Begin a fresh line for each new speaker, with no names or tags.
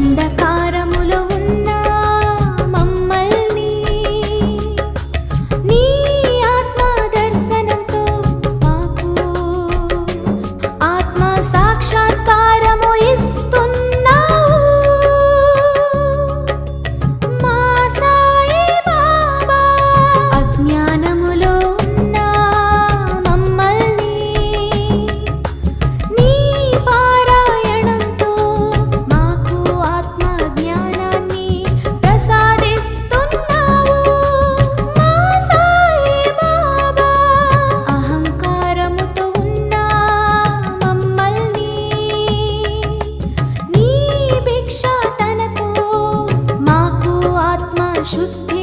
சொந்தக்கார শুদ্ধি